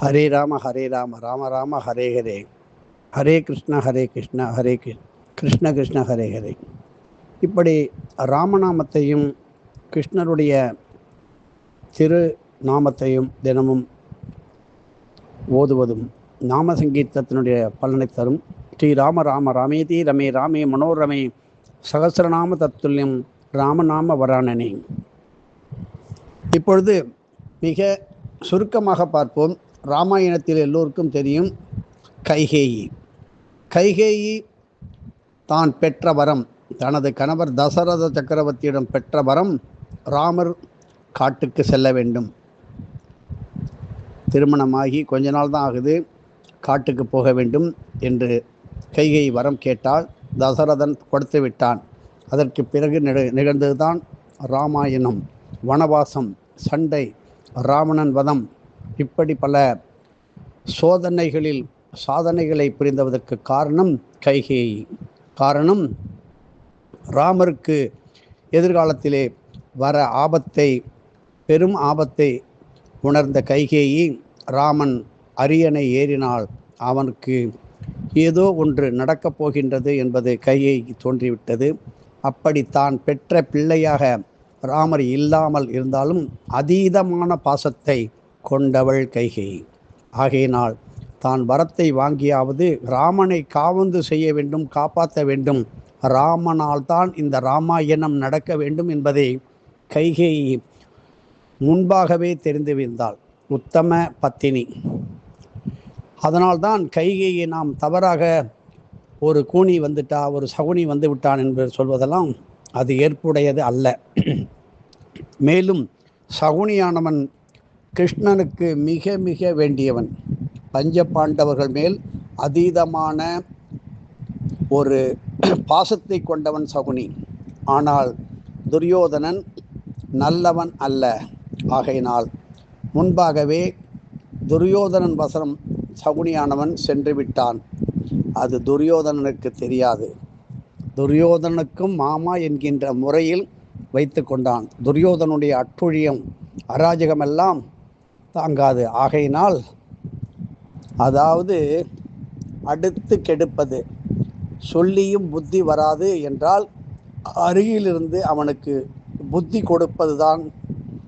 ஹரே ராம ஹரே ராம ராம ராம ஹரே ஹரே. ஹரே கிருஷ்ண ஹரே கிருஷ்ண ஹரே கிருஷ்ண கிருஷ்ண ஹரே ஹரே. இப்படி ராமநாமத்தையும் கிருஷ்ணருடைய திரு நாமத்தையும் தினமும் ஓதுவதும் நாம சங்கீதத்தினுடைய பலனை தரும். ஸ்ரீ ராம ராம ராமேதி ரமே ராமே மனோரமே சகசிரநாம தத்துல்யம் ராமநாம வராணனே. இப்பொழுது மிக சுருக்கமாக பார்ப்போம். ராமாயணத்தில் எல்லோருக்கும் தெரியும் கைகேயி. கைகேயி தான் பெற்ற வரம். தனது கணவர் தசரத சக்கரவர்த்தியிடம் பெற்ற வரம் ராமர் காட்டுக்கு செல்ல வேண்டும். திருமணமாகி கொஞ்ச நாள் தான் ஆகுது. காட்டுக்கு போக வேண்டும் என்று கைகை வரம் கேட்டால் தசரதன் கொடுத்து விட்டான். அதற்கு பிறகு நிகழ்ந்ததுதான் ராமாயணம் வனவாசம் சண்டை ராவணன் வதம் இப்படி பல சோதனைகளில் சாதனைகளை புரிந்ததற்கு காரணம் கைகேயி. காரணம் ராமருக்கு எதிர்காலத்திலே வர ஆபத்தை பெரும் ஆபத்தை உணர்ந்த கைகேயி ராமன் அரியணை ஏறினால் அவனுக்கு ஏதோ ஒன்று நடக்கப் போகின்றது என்பது கையை தோன்றிவிட்டது. அப்படி தான் பெற்ற பிள்ளையாக ராமர் இல்லாமல் இருந்தாலும் அதீதமான பாசத்தை கொண்டவள் கைகை. ஆகையினால் தான் வரத்தை வாங்கியாவது ராமனை காவந்து செய்ய வேண்டும் காப்பாற்ற வேண்டும். ராமனால் தான் இந்த ராமாயணம் நடக்க வேண்டும் என்பதை கைகை முன்பாகவே தெரிந்து விந்தாள். உத்தம பத்தினி. அதனால்தான் கைகையை நாம் தவறாக ஒரு கூனி வந்துட்டா ஒரு சகுனி வந்து விட்டான் என்று சொல்வதெல்லாம் அது ஏற்புடையது அல்ல. மேலும் சகுனியானவன் கிருஷ்ணனுக்கு மிக மிக வேண்டியவன். பஞ்ச பாண்டவர்கள் மேல் அதீதமான ஒரு பாசத்தை கொண்டவன் சகுனி. ஆனால் துரியோதனன் நல்லவன் அல்ல. ஆகையினால் முன்பாகவே துரியோதனன் வசனம் சகுனியானவன் சென்று விட்டான். அது துரியோதனனுக்கு தெரியாது. துரியோதனுக்கும் மாமா என்கின்ற முறையில் வைத்து கொண்டான். துரியோதனுடைய அட்டுழியம் அராஜகமெல்லாம் தாங்காது. ஆகையினால் அதாவது அடுத்து கெடுப்பது. சொல்லியும் புத்தி வராது என்றால் அருகிலிருந்து அவனுக்கு புத்தி கொடுப்பதுதான்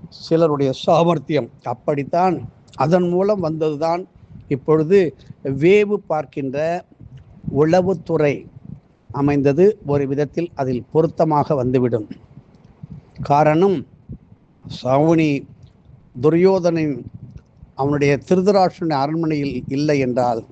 சிலருடைய சாமர்த்தியம். அப்படித்தான் அதன் மூலம் வந்ததுதான் இப்பொழுது வேவு பார்க்கின்ற உளவுத்துறை அமைந்தது. ஒரு விதத்தில் அதில் பொருத்தமாக வந்துவிடும். காரணம் சவுனி துரியோதனின் அவனுடைய திருதராஷ்டிரன் அரண்மனையில் இல்லை என்றால்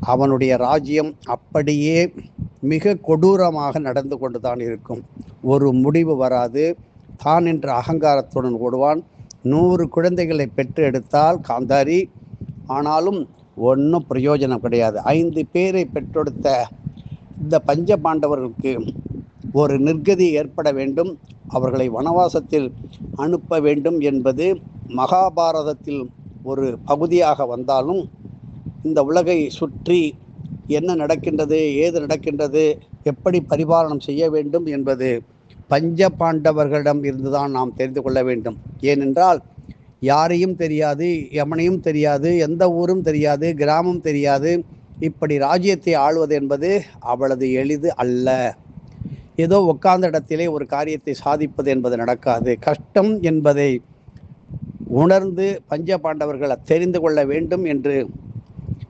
அவனுடைய ராஜ்யம் அப்படியே மிக கொடூரமாக நடந்து கொண்டு தான் இருக்கும். ஒரு முடிவு வராது. தான் என்ற அகங்காரத்துடன் ஓடுவான். நூறு குழந்தைகளை பெற்று எடுத்தால் காந்தாரி. ஆனாலும் ஒன்றும் பிரயோஜனம் கிடையாது. ஐந்து பேரை பெற்றெடுத்த இந்த பஞ்ச பாண்டவர்களுக்கு ஒரு நிர்கதி ஏற்பட வேண்டும். அவர்களை வனவாசத்தில் அனுப்ப வேண்டும் என்பது மகாபாரதத்தில் ஒரு பகுதியாக வந்தாலும் இந்த உலகை சுற்றி என்ன நடக்கின்றது ஏது நடக்கின்றது எப்படி பரிபாலனம் செய்ய வேண்டும் என்பது பஞ்ச பாண்டவர்களிடம் இருந்துதான் நாம் தெரிந்து கொள்ள வேண்டும். ஏனென்றால் யாரையும் தெரியாது எமனையும் தெரியாது எந்த ஊரும் தெரியாது கிராமம் தெரியாது. இப்படி ராஜ்யத்தை ஆள்வது என்பது அவ்வளவு எளிது அல்ல. ஏதோ உட்கார்ந்த இடத்திலே ஒரு காரியத்தை சாதிப்பது என்பது நடக்காது. கஷ்டம் என்பதை உணர்ந்து பஞ்ச பாண்டவர்களை தெரிந்து கொள்ள வேண்டும் என்று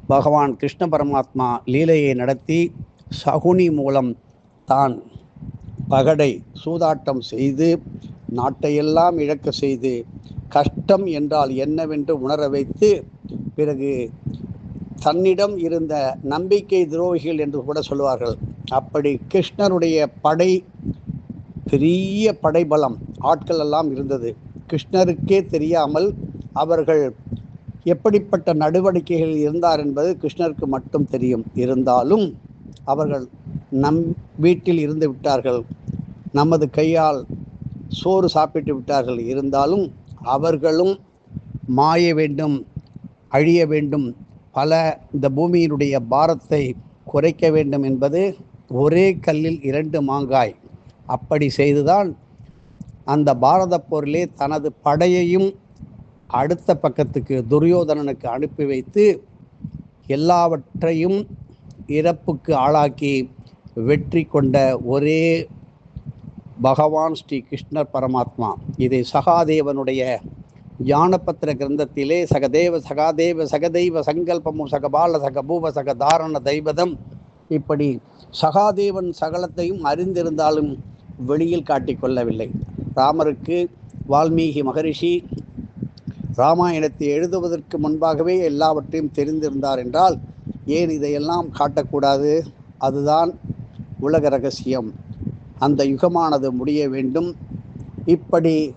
பகவான் கிருஷ்ண பரமாத்மா லீலையை நடத்தி சகுனி மூலம் தான் பகடை சூதாட்டம் செய்து நாட்டையெல்லாம் இழக்க செய்து கஷ்டம் என்றால் என்னவென்று உணர வைத்து பிறகு தன்னிடம் இருந்த நம்பிக்கை துரோகிகள் என்று கூட சொல்லுவார்கள். அப்படி கிருஷ்ணருடைய படை பெரிய படைபலம் ஆட்கள் எல்லாம் இருந்தது. கிருஷ்ணருக்கே தெரியாமல் அவர்கள் எப்படிப்பட்ட நடவடிக்கைகள் இருந்தார் என்பது கிருஷ்ணருக்கு மட்டும் தெரியும். இருந்தாலும் அவர்கள் நம் வீட்டில் இருந்து விட்டார்கள். நமது கையால் சோறு சாப்பிட்டு விட்டார்கள். இருந்தாலும் அவர்களும் மாய வேண்டும் அழிய வேண்டும் பல இந்த பூமியினுடைய பாரத்தை குறைக்க வேண்டும் என்பது ஒரே கல்லில் இரண்டு மாங்காய். அப்படி செய்துதான் அந்த பாரத போரிலே தனது படையையும் அடுத்த பக்கத்துக்கு துரியோதனனுக்கு அனுப்பி வைத்து எல்லாவற்றையும் இறப்புக்கு ஆளாக்கி வெற்றி கொண்ட ஒரே பகவான் ஸ்ரீ கிருஷ்ணர் பரமாத்மா. இதை சகாதேவனுடைய ஞானபத்திர கிரந்தத்திலே சகதேவ சகாதேவ சகதெய்வ சங்கல்பமும் சகபால சகபூப சகதாரண தெய்வதம் இப்படி சகாதேவன் சகலத்தையும் அறிந்திருந்தாலும் வெளியில் காட்டிக்கொள்ளவில்லை ராமருக்கு வால்மீகி மகரிஷி ராமாயணத்தை எழுதுவதற்கு முன்பாகவே எல்லாவற்றையும் தெரிந்திருந்தார் என்றால் ஏன் இதையெல்லாம் காட்டக்கூடாது? அதுதான் உலக ரகசியம். அந்த யுகமானது முடிய வேண்டும். இப்படி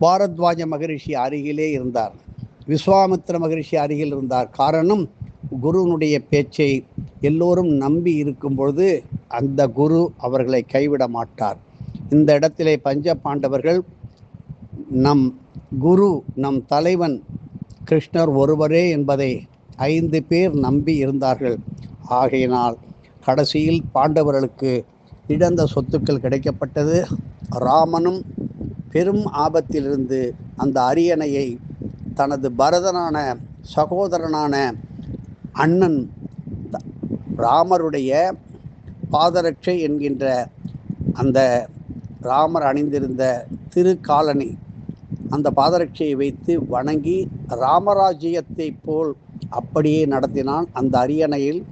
பாரத்வாஜ மகரிஷி அருகிலே இருந்தார். விஸ்வாமித்ர மகரிஷி அருகில் இருந்தார். காரணம் குருனுடைய பேச்சை எல்லோரும் நம்பி இருக்கும் பொழுது அந்த குரு அவர்களை கைவிட மாட்டார். இந்த இடத்திலே பஞ்ச பாண்டவர்கள் நம் குரு நம் தலைவன் கிருஷ்ணர் ஒருவரே என்பதை ஐந்து பேர் நம்பி இருந்தார்கள். ஆகையினால் கடைசியில் பாண்டவர்களுக்கு இழந்த சொத்துக்கள் கிடைக்கப்பட்டது. ராமனும் பெரும் ஆபத்திலிருந்து அந்த அரியணையை தனது பரதனான சகோதரனான அண்ணன் த- ராமருடைய பாதரட்சை என்கின்ற அந்த ராமர் அணிந்திருந்த திருக்காலனி அந்த பாதரட்சியை வைத்து வணங்கி ராமராஜ்யத்தை போல் அப்படியே நடத்தினான். அந்த அரியணையில்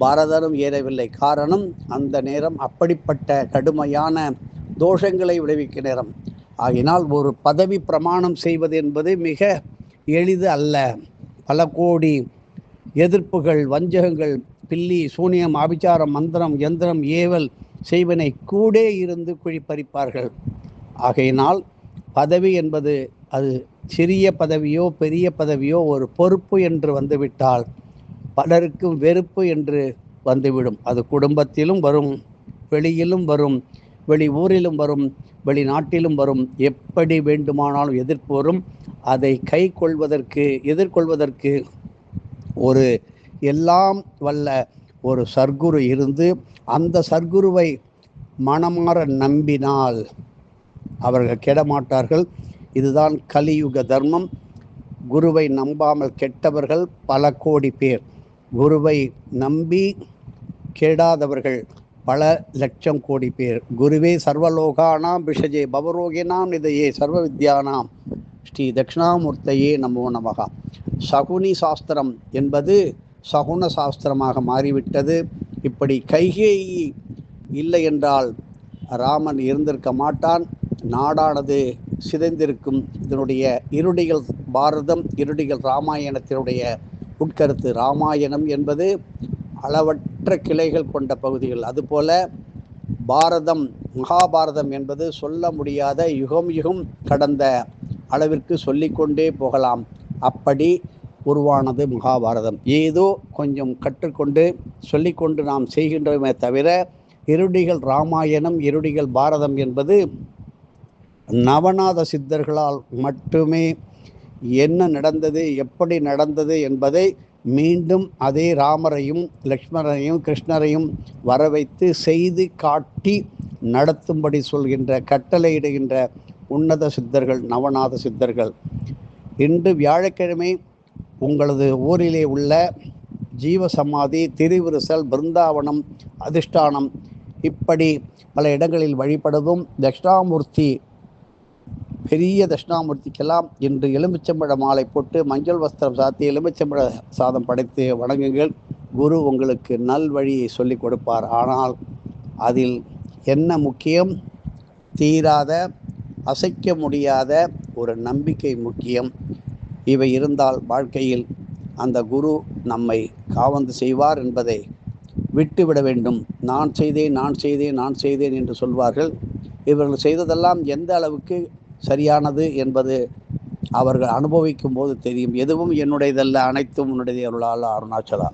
பாரதனும் ஏறவில்லை. காரணம் அந்த நேரம் அப்படிப்பட்ட கடுமையான தோஷங்களை விளைவிக்க நேரம். ஆகினால் ஒரு பதவி பிரமாணம் செய்வது என்பது மிக எளிது அல்ல. பல கோடி எதிர்ப்புகள் வஞ்சகங்கள் பில்லி சூனியம் ஆபிச்சாரம் மந்திரம் யந்திரம் ஏவல் செய்வனை கூட இருந்து குழிப்பறிப்பார்கள். ஆகையினால் பதவி என்பது அது சிறிய பதவியோ பெரிய பதவியோ ஒரு பொறுப்பு என்று வந்துவிட்டால் பலருக்கும் வெறுப்பு என்று வந்துவிடும். அது குடும்பத்திலும் வரும் வெளியிலும் வரும் வெளி ஊரிலும் வரும் வெளிநாட்டிலும் வரும். எப்படி வேண்டுமானாலும் எதிர்ப்பு வரும். அதை கை கொள்வதற்கு எதிர்கொள்வதற்கு ஒரு எல்லாம் வல்ல ஒரு சர்க்குரு இருந்து அந்த சர்க்குருவை மனமாற நம்பினால் அவர்கள் கெடமாட்டார்கள். இதுதான் கலியுக தர்மம். குருவை நம்பாமல் கெட்டவர்கள் பல கோடி பேர். குருவை நம்பி கெடாதவர்கள் பல லட்சம் கோடி பேர். குருவே சர்வலோகானாம் பிஷஜே பவரோகினாம் நிதையே சர்வ வித்யானாம் ஸ்ரீ தட்சிணாமூர்த்தையே நமோ நமகா. சகுனி சாஸ்திரம் என்பது சகுன சாஸ்திரமாக மாறிவிட்டது. இப்படி கைகேயி இல்லை என்றால் ராமன் இருந்திருக்க மாட்டான். நாடானது சிதைந்திருக்கும். இதனுடைய இருடிகள் பாரதம் இருடிகள் ராமாயணத்தினுடைய உட்கருத்து. ராமாயணம் என்பது அளவற்ற கிளைகள் கொண்ட பகுதிகள். அதுபோல பாரதம் மகாபாரதம் என்பது சொல்ல முடியாத யுகம் யுகம் கடந்த அளவிற்கு சொல்லிக்கொண்டே போகலாம். அப்படி உருவானது மகாபாரதம். ஏதோ கொஞ்சம் கற்றுக்கொண்டு சொல்லிக்கொண்டு நாம் செய்கின்றோமே தவிர இருடிகள் ராமாயணம் இருடிகள் பாரதம் என்பது நவநாத சித்தர்களால் மட்டுமே என்ன நடந்தது எப்படி நடந்தது என்பதை மீண்டும் அதே ராமரையும் லக்ஷ்மணரையும் கிருஷ்ணரையும் வர வைத்து செய்து காட்டி நடத்தும்படி சொல்கின்ற கட்டளையிடுகின்ற உன்னத சித்தர்கள் நவநாத சித்தர்கள். இன்று வியாழக்கிழமை உங்களது ஊரிலே உள்ள ஜீவசமாதி திருவிருசல் பிருந்தாவனம் அதிஷ்டானம் இப்படி பல இடங்களில் வழிபடுவதும் தட்சிணாமூர்த்தி பெரிய தட்சிணாமூர்த்திக்கெல்லாம் இன்று எலுமிச்சம்பழ மாலை போட்டு மஞ்சள் வஸ்திரம் சாத்தி எலுமிச்சம்பழ சாதம் படைத்து வணங்குங்கள். குரு உங்களுக்கு நல் வழியை சொல்லிக் கொடுப்பார். ஆனால் அதில் என்ன முக்கியம்? தீராத அசைக்க முடியாத ஒரு நம்பிக்கை முக்கியம். இவை இருந்தால் வாழ்க்கையில் அந்த குரு நம்மை காவந்து செய்வார் என்பதை விட்டுவிட வேண்டும். நான் செய்தேன் நான் செய்தேன் நான் செய்தேன் என்று சொல்வார்கள். இவர்கள் செய்ததெல்லாம் எந்த அளவுக்கு சரியானது என்பது அவர்கள் அனுபவிக்கும் போது தெரியும். எதுவும் என்னுடையதல்ல அனைத்தும் உன்னுடைய அருளால் அருணாச்சலா.